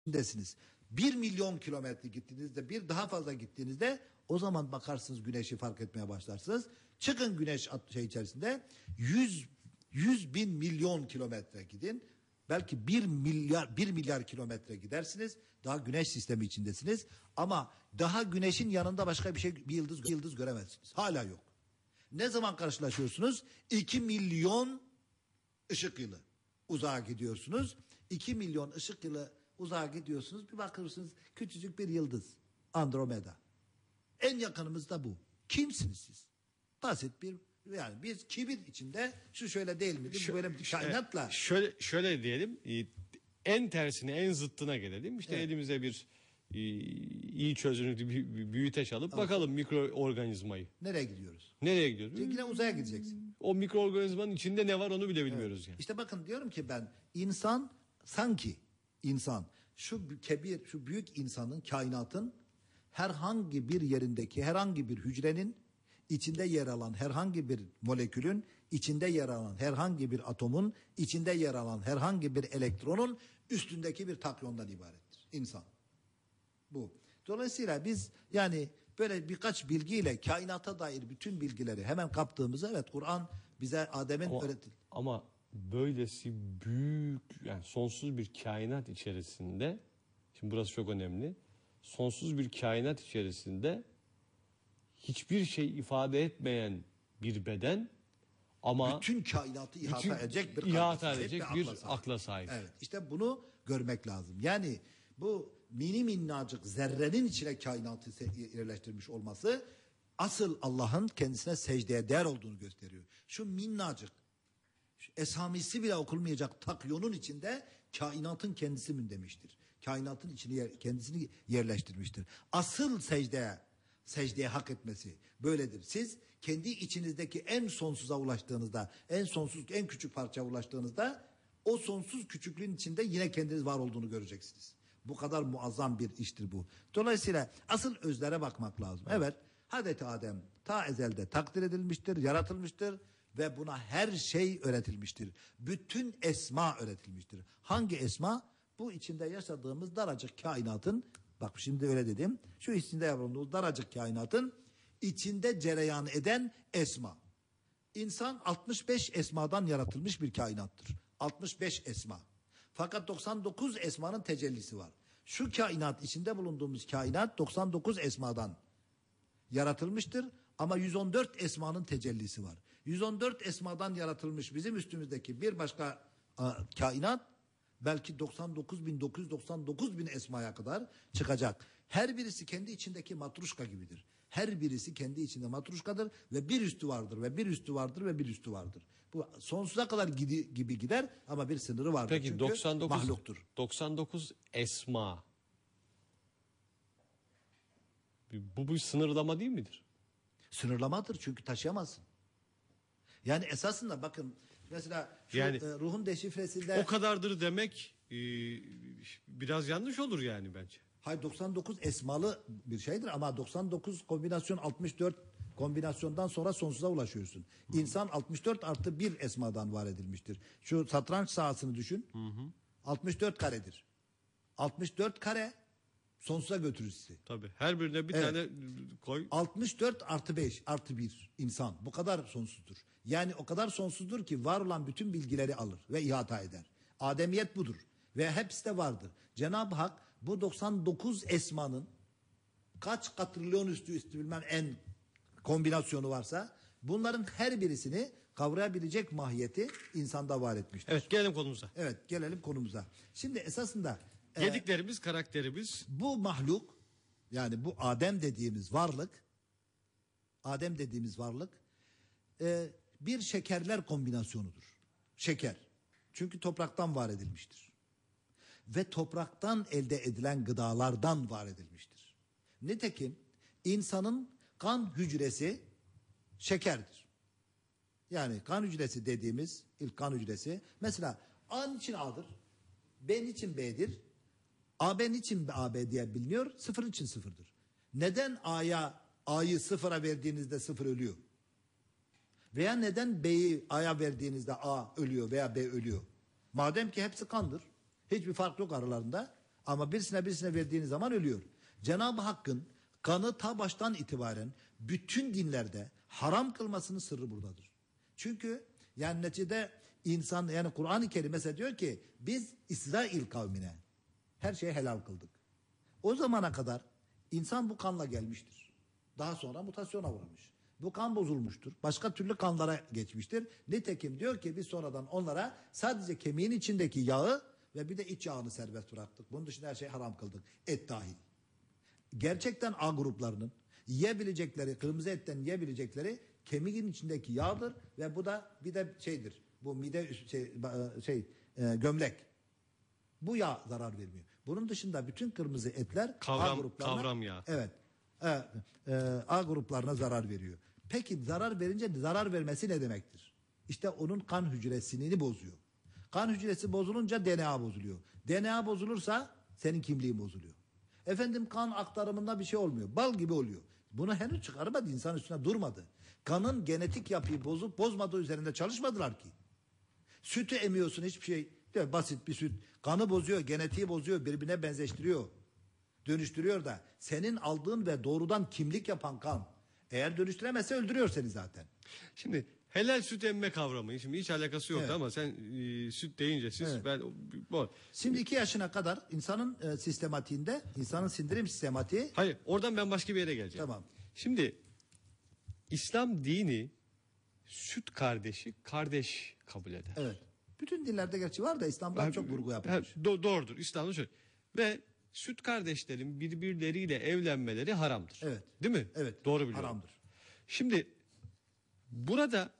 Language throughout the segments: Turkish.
içindesiniz. Bir milyon kilometre gittiğinizde bir daha fazla gittiğinizde o zaman bakarsınız güneşi fark etmeye başlarsınız. Çıkın güneş şey içerisinde 100 100 bin milyon kilometre gidin. Belki bir milyar bir milyar kilometre gidersiniz. Daha güneş sistemi içindesiniz. Ama daha güneşin yanında başka bir şey bir yıldız bir yıldız göremezsiniz. Hala yok. Ne zaman karşılaşıyorsunuz? 2 milyon ışık yılı uzağa gidiyorsunuz. 2 milyon ışık yılı uzağa gidiyorsunuz. Bir bakırsınız küçücük bir yıldız. Andromeda. En yakınımız da bu. Kimsiniz siz? Basit bir yani biz kibir içinde şu şöyle değil midir? Bu böyle bir kainatla. Şöyle şöyle diyelim e, en tersine en zıttına gelelim. İşte Evet. elimize bir e, iyi çözünürlüklü bir, büyüteç alıp bakalım mikroorganizmayı. Nereye gidiyoruz? Nereye gidiyoruz? Yine uzaya gideceksin. O mikroorganizmanın içinde ne var onu bile bilmiyoruz yani. İşte bakın diyorum ki ben insan sanki insan şu kebir şu büyük insanın kainatın herhangi bir yerindeki herhangi bir hücrenin içinde yer alan herhangi bir molekülün içinde yer alan herhangi bir atomun içinde yer alan herhangi bir elektronun üstündeki bir takyondan ibarettir insan. Bu. Dolayısıyla biz yani böyle birkaç bilgiyle kainata dair bütün bilgileri hemen kaptığımızda evet Kur'an bize Adem'in Ama, öğretil ama böylesi büyük yani sonsuz bir kainat içerisinde şimdi burası çok önemli. Sonsuz bir kainat içerisinde hiçbir şey ifade etmeyen bir beden ama bütün kainatı ihata Bütün edecek bir ihata edecek bir akla sahip. akla sahip. Evet işte bunu görmek lazım. Yani bu mini minnacık zerrenin içine kainatı yerleştirmiş olması asıl Allah'ın kendisine secdeye değer olduğunu gösteriyor. Şu minnacık esamisi bile okunmayacak takyonun içinde kainatın kendisi mündemiştir. Kainatın içine yer- kendisini yerleştirmiştir. Asıl secdeye secdeye hak etmesi böyledir. Siz kendi içinizdeki en sonsuza ulaştığınızda, en sonsuz en küçük parçaya ulaştığınızda o sonsuz küçüklüğün içinde yine kendiniz var olduğunu göreceksiniz. Bu kadar muazzam bir iştir bu. Dolayısıyla asıl özlere bakmak lazım. Evet, Hazreti Adem ta ezelde takdir edilmiştir, yaratılmıştır ve buna her şey öğretilmiştir. Bütün esma öğretilmiştir. Hangi esma? Bu içinde yaşadığımız daracık kainatın, bak şimdi öyle dedim, şu içinde bulunduğumuz daracık kainatın içinde cereyan eden esma. İnsan 65 esmadan yaratılmış bir kainattır. 65 esma. Fakat 99 esmanın tecellisi var. Şu kainat içinde bulunduğumuz kainat 99 esmadan yaratılmıştır ama 114 esmanın tecellisi var. 114 esmadan yaratılmış bizim üstümüzdeki bir başka a, kainat belki 99 bin 999 bin esmaya kadar çıkacak. Her birisi kendi içindeki matruşka gibidir. Her birisi kendi içinde matruşkadır ve bir üstü vardır ve bir üstü vardır ve bir üstü vardır. Bu sonsuza kadar gidi, gibi gider ama bir sınırı vardır. Peki Çünkü 99 mahluktur. 99 esma. Bu bir sınırlama değil midir? Sınırlamadır çünkü taşıyamazsın. Yani esasında bakın mesela şu, Yani- e, ruhun deşifresinde O kadardır demek e, biraz yanlış olur yani bence. Hayır 99 esmalı bir şeydir ama 99 kombinasyon 64 kombinasyondan sonra sonsuza ulaşıyorsun. İnsan 64 artı bir esmadan var edilmiştir. Şu satranç sahasını düşün. 64 karedir. 64 kare sonsuza götürür sizi. Tabii. Her birine bir Evet. tane koy. 64 artı 5 artı 1 insan bu kadar sonsuzdur. Yani o kadar sonsuzdur ki var olan bütün bilgileri alır ve ihata eder. Ademiyet budur ve hepsi de vardır. Cenab-ı Hak bu 99 esmanın kaç katrilyon üstü üstü bilmem en kombinasyonu varsa bunların her birisini kavrayabilecek mahiyeti insanda var etmiştir. Evet gelelim konumuza. Evet gelelim konumuza. Şimdi esasında Yediklerimiz, karakterimiz. bu mahluk yani bu Adem dediğimiz varlık Adem dediğimiz varlık e, bir şekerler kombinasyonudur. Şeker. Çünkü topraktan var edilmiştir. Ve topraktan elde edilen gıdalardan var edilmiştir. Nitekim insanın kan hücresi şekerdir. Yani kan hücresi dediğimiz ilk kan hücresi mesela A'nın için A'dır. B'nin için B'dir. AB için AB diye biliniyor? Sıfır için sıfırdır. Neden A'ya A'yı sıfıra verdiğinizde sıfır ölüyor? Veya neden B'yi A'ya verdiğinizde A ölüyor veya B ölüyor? Madem ki hepsi kandır. Hiçbir fark yok aralarında. Ama birisine birisine verdiğiniz zaman ölüyor. Cenab-ı Hakk'ın kanı ta baştan itibaren bütün dinlerde haram kılmasının sırrı buradadır. Çünkü yani neticede insan yani Kur'an-ı Kerim mesela diyor ki biz İsrail kavmine her şeyi helal kıldık. O zamana kadar insan bu kanla gelmiştir. Daha sonra mutasyona uğramış. Bu kan bozulmuştur. Başka türlü kanlara geçmiştir. Nitekim diyor ki biz sonradan onlara sadece kemiğin içindeki yağı ve bir de iç yağını serbest bıraktık. Bunun dışında her şeyi haram kıldık. Et dahil. Gerçekten A gruplarının yiyebilecekleri, kırmızı etten yiyebilecekleri kemiğin içindeki yağdır ve bu da bir de şeydir. Bu mide şey, şey e, gömlek. Bu yağ zarar vermiyor. Bunun dışında bütün kırmızı etler A Kavram- gruplarına kavram yağı. Evet. E, e, A gruplarına zarar veriyor. Peki zarar verince zarar vermesi ne demektir? İşte onun kan hücresini bozuyor. Kan hücresi bozulunca DNA bozuluyor. DNA bozulursa senin kimliğin bozuluyor. Efendim kan aktarımında bir şey olmuyor. Bal gibi oluyor. Bunu henüz çıkarmadı. insan üstüne durmadı. Kanın genetik yapıyı bozup bozmadığı üzerinde çalışmadılar ki. Sütü emiyorsun hiçbir şey. Değil, basit bir süt. Kanı bozuyor, genetiği bozuyor, birbirine benzeştiriyor. Dönüştürüyor da senin aldığın ve doğrudan kimlik yapan kan eğer dönüştüremezse öldürüyor seni zaten. Şimdi helal süt emme kavramı şimdi hiç alakası yoktu Evet. ama sen e, süt deyince siz Evet. ben bu. Şimdi iki yaşına kadar insanın e, sistematiğinde, insanın sindirim sistematiği Hayır oradan ben başka bir yere geleceğim. Tamam. Şimdi İslam dini süt kardeşi kardeş kabul eder. evet. Bütün dillerde gerçi var da İslam'da Ha, çok vurgu yapılmış. do- doğrudur İslam'da şöyle. Ve süt kardeşlerin birbirleriyle evlenmeleri haramdır. Evet. Değil mi? Evet. Doğru biliyorum. Haramdır. Şimdi burada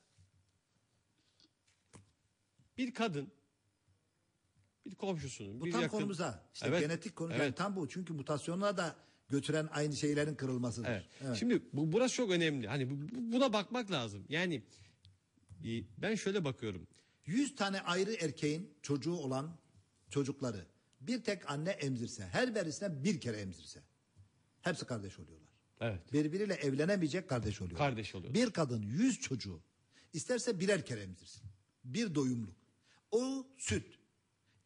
bir kadın bir komşusunun Bu bir tam yakın- konumuza. İşte Evet, genetik konu evet. yani tam bu. Çünkü mutasyonuna da götüren aynı şeylerin kırılmasıdır. Evet. Evet. Şimdi bu burası çok önemli. Hani bu- bu- buna bakmak lazım. Yani e, ben şöyle bakıyorum. 100 tane ayrı erkeğin çocuğu olan çocukları bir tek anne emzirse, her birisine bir kere emzirse hepsi kardeş oluyorlar. Evet. Birbiriyle evlenemeyecek kardeş oluyorlar. Kardeş oluyor. Bir kadın 100 çocuğu isterse birer kere emzirsin. Bir doyumluk. O süt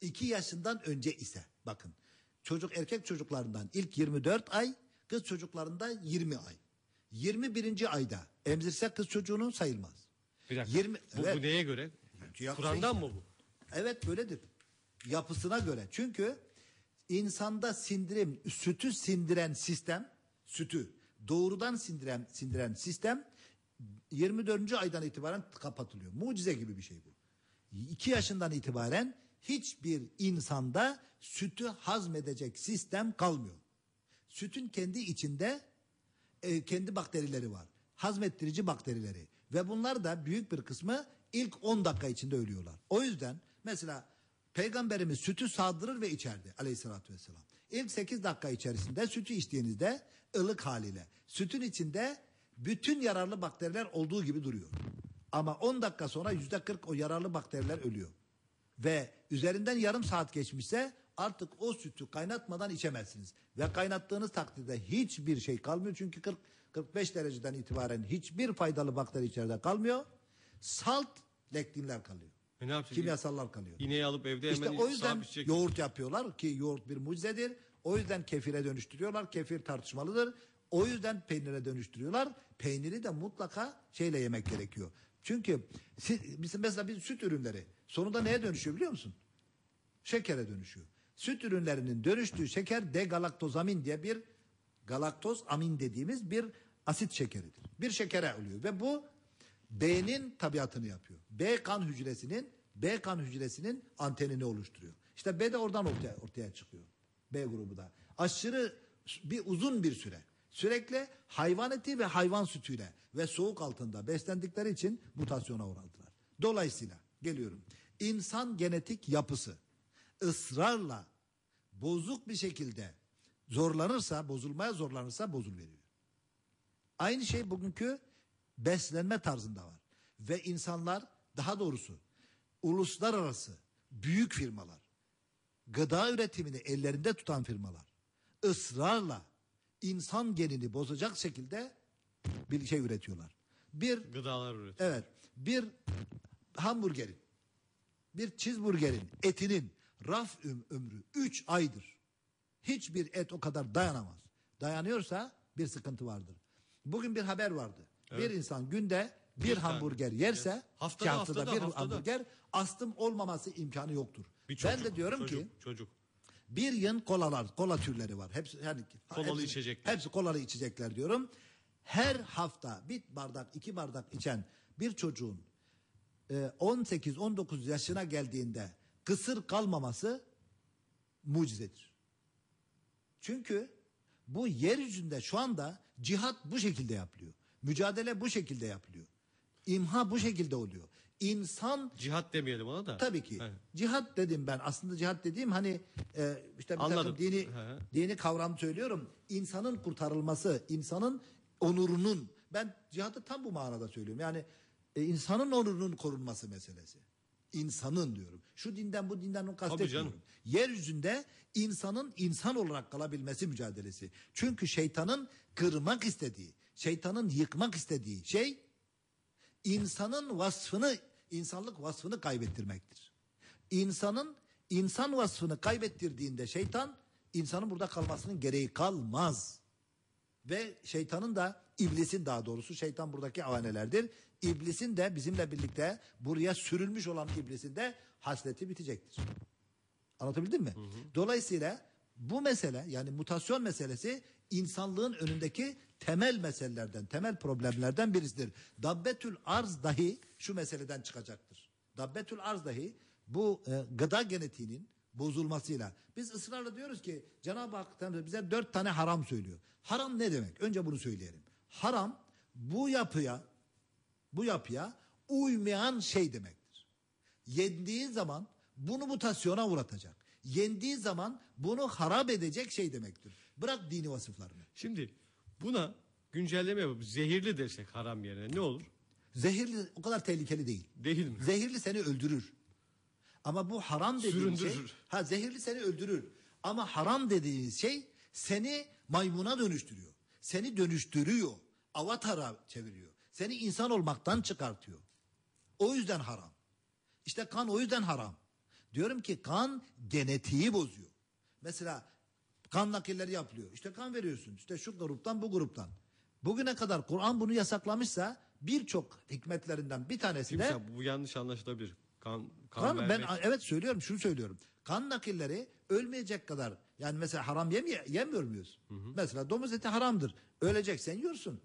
2 yaşından önce ise bakın çocuk erkek çocuklarından ilk 24 ay, kız çocuklarında 20 ay. 21. ayda emzirse kız çocuğunu sayılmaz. Bir dakika. 20 bu, evet. bu neye göre? Ya- Kur'an'dan mı bu? Evet böyledir. Yapısına göre. Çünkü insanda sindirim, sütü sindiren sistem, sütü doğrudan sindiren sindiren sistem 24. aydan itibaren kapatılıyor. Mucize gibi bir şey bu. 2 yaşından itibaren hiçbir insanda sütü hazmedecek sistem kalmıyor. Sütün kendi içinde e, kendi bakterileri var. Hazmettirici bakterileri. Ve bunlar da büyük bir kısmı ilk 10 dakika içinde ölüyorlar. O yüzden mesela peygamberimiz sütü sağdırır ve içerdi aleyhissalatü vesselam. İlk 8 dakika içerisinde sütü içtiğinizde ılık haliyle sütün içinde bütün yararlı bakteriler olduğu gibi duruyor. Ama 10 dakika sonra yüzde 40 o yararlı bakteriler ölüyor. Ve üzerinden yarım saat geçmişse artık o sütü kaynatmadan içemezsiniz. Ve kaynattığınız takdirde hiçbir şey kalmıyor. Çünkü 40 45 dereceden itibaren hiçbir faydalı bakteri içeride kalmıyor. Salt lektinler kalıyor. E ne yapacak? Kimyasallar kalıyor. İğneyi alıp evde İşte hemen o yüzden yoğurt yapıyorlar ki yoğurt bir mucizedir. O yüzden kefire dönüştürüyorlar. Kefir tartışmalıdır. O yüzden peynire dönüştürüyorlar. Peyniri de mutlaka şeyle yemek gerekiyor. Çünkü mesela bir süt ürünleri sonunda neye dönüşüyor biliyor musun? Şekere dönüşüyor. Süt ürünlerinin dönüştüğü şeker degalaktozamin diye bir galaktoz amin dediğimiz bir asit şekeridir. Bir şekere oluyor ve bu B'nin tabiatını yapıyor. B kan hücresinin B kan hücresinin antenini oluşturuyor. İşte B de oradan ortaya, ortaya çıkıyor. B grubu da. Aşırı bir uzun bir süre sürekli hayvan eti ve hayvan sütüyle ve soğuk altında beslendikleri için mutasyona uğradılar. Dolayısıyla geliyorum. İnsan genetik yapısı ısrarla bozuk bir şekilde zorlanırsa, bozulmaya zorlanırsa bozul veriyor. Aynı şey bugünkü beslenme tarzında var. Ve insanlar daha doğrusu uluslararası büyük firmalar, gıda üretimini ellerinde tutan firmalar ısrarla insan genini bozacak şekilde bir şey üretiyorlar. Bir Gıdalar üretiyor. Evet. Bir hamburgerin, bir cheeseburgerin etinin raf ömrü 3 aydır. Hiçbir et o kadar dayanamaz. Dayanıyorsa bir sıkıntı vardır. Bugün bir haber vardı. Bir insan günde bir, Bir tane. hamburger yerse Haftada, ki haftada, haftada, bir haftada. hamburger astım olmaması imkanı yoktur. Bir ben çocuk, de diyorum çocuk, ki çocuk. bir yığın kolalar, kola türleri var. Hepsi yani Kolalı hepsi- içecekler. Hepsi kolalı içecekler diyorum. Her hafta bir bardak, iki bardak içen bir çocuğun e, 18-19 yaşına geldiğinde kısır kalmaması mucizedir. Çünkü bu yeryüzünde şu anda cihat bu şekilde yapılıyor. Mücadele bu şekilde yapılıyor. İmha bu şekilde oluyor. İnsan Cihat demeyelim ona da. Tabii ki. Evet. Cihat dedim ben. Aslında cihat dediğim hani e, işte bir takım Anladım. dini Hı hı. dini kavram söylüyorum. İnsanın kurtarılması, insanın onurunun ben cihadı tam bu manada söylüyorum. Yani e, insanın onurunun korunması meselesi. İnsanın diyorum. Şu dinden bu dinden onu kastetmiyorum. Yeryüzünde insanın insan olarak kalabilmesi mücadelesi. Çünkü şeytanın kırmak istediği, şeytanın yıkmak istediği şey insanın vasfını, insanlık vasfını kaybettirmektir. İnsanın insan vasfını kaybettirdiğinde şeytan insanın burada kalmasının gereği kalmaz. Ve şeytanın da iblisin daha doğrusu şeytan buradaki avanelerdir. İblisin de bizimle birlikte buraya sürülmüş olan iblisin de hasleti bitecektir. Anlatabildim mi? Dolayısıyla bu mesele yani mutasyon meselesi insanlığın önündeki temel meselelerden, temel problemlerden birisidir. Dabbetül arz dahi şu meseleden çıkacaktır. Dabbetül arz dahi bu e, gıda genetiğinin bozulmasıyla biz ısrarla diyoruz ki Cenab-ı Hak bize dört tane haram söylüyor. Haram ne demek? Önce bunu söyleyelim. Haram bu yapıya bu yapıya uymayan şey demektir. Yendiği zaman bunu mutasyona uğratacak. Yendiği zaman bunu harap edecek şey demektir. Bırak dini vasıflarını. Şimdi buna güncelleme yapıp zehirli desek haram yerine ne olur? Zehirli o kadar tehlikeli değil. Değil mi? Zehirli seni öldürür. Ama bu haram dediğin şey ha zehirli seni öldürür. Ama haram dediğiniz şey seni maymuna dönüştürüyor. Seni dönüştürüyor. Avatara çeviriyor. Seni insan olmaktan çıkartıyor. O yüzden haram. İşte kan o yüzden haram. Diyorum ki kan genetiği bozuyor. Mesela kan nakilleri yapılıyor. İşte kan veriyorsun. İşte şu gruptan bu gruptan. Bugüne kadar Kur'an bunu yasaklamışsa birçok hikmetlerinden bir tanesi de Kimse bu yanlış anlaşılabilir. Kan, kan, Kan ben vermek. evet söylüyorum şunu söylüyorum. Kan nakilleri ölmeyecek kadar yani mesela haram yemiyor, yemiyor muyuz? Mesela domuz eti haramdır. Öleceksen yiyorsun.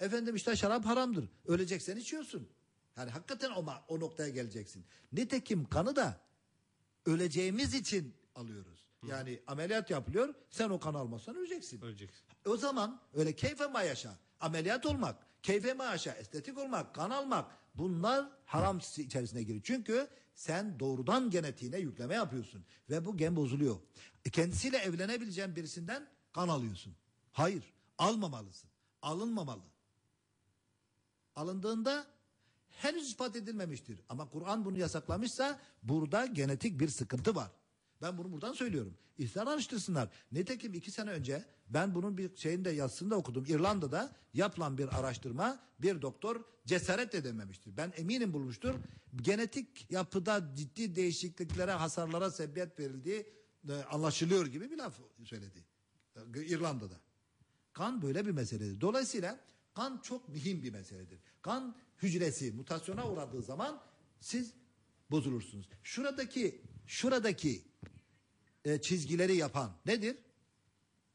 Efendim işte şarap haramdır. Öleceksen içiyorsun. Yani hakikaten o, o noktaya geleceksin. Nitekim kanı da öleceğimiz için alıyoruz. Yani ameliyat yapılıyor. Sen o kanı almazsan öleceksin. Öleceksin. O zaman öyle keyfe ma yaşa, ameliyat olmak, keyfe ma yaşa, estetik olmak, kan almak bunlar haram içerisine giriyor. Çünkü sen doğrudan genetiğine yükleme yapıyorsun ve bu gen bozuluyor. E, kendisiyle evlenebileceğin birisinden kan alıyorsun. Hayır, almamalısın. Alınmamalı. Alındığında henüz ispat edilmemiştir. Ama Kur'an bunu yasaklamışsa burada genetik bir sıkıntı var. Ben bunu buradan söylüyorum. İster araştırsınlar. Nitekim iki sene önce ben bunun bir şeyinde yazısında okudum. İrlanda'da yapılan bir araştırma bir doktor cesaret edememiştir. Ben eminim bulmuştur. Genetik yapıda ciddi değişikliklere, hasarlara sebebiyet verildiği e, anlaşılıyor gibi bir laf söyledi. E, İrlanda'da. Kan böyle bir meseledir. Dolayısıyla kan çok mühim bir meseledir. Kan hücresi mutasyona uğradığı zaman siz bozulursunuz. Şuradaki şuradaki e, çizgileri yapan nedir?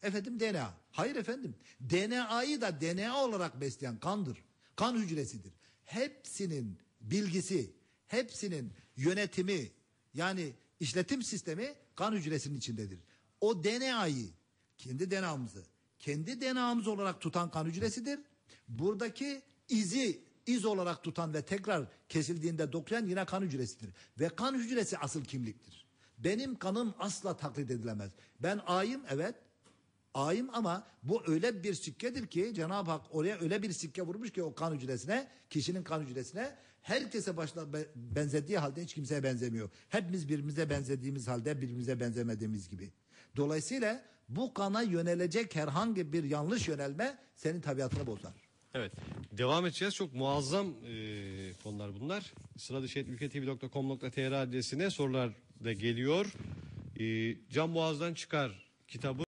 Efendim DNA. Hayır efendim. DNA'yı da DNA olarak besleyen kandır. Kan hücresidir. Hepsinin bilgisi, hepsinin yönetimi yani işletim sistemi kan hücresinin içindedir. O DNA'yı, kendi DNA'mızı, kendi DNA'mız olarak tutan kan hücresidir. Buradaki izi iz olarak tutan ve tekrar kesildiğinde dokuyan yine kan hücresidir. Ve kan hücresi asıl kimliktir. Benim kanım asla taklit edilemez. Ben A'yım evet. A'yım ama bu öyle bir sikkedir ki Cenab-ı Hak oraya öyle bir sikke vurmuş ki o kan hücresine, kişinin kan hücresine herkese başta be- benzediği halde hiç kimseye benzemiyor. Hepimiz birbirimize benzediğimiz halde birbirimize benzemediğimiz gibi. Dolayısıyla bu kana yönelecek herhangi bir yanlış yönelme senin tabiatını bozar. Evet. Devam edeceğiz. Çok muazzam e, konular bunlar. sıradışetülketv.com.tr adresine sorular da geliyor. E, Can Boğaz'dan çıkar kitabı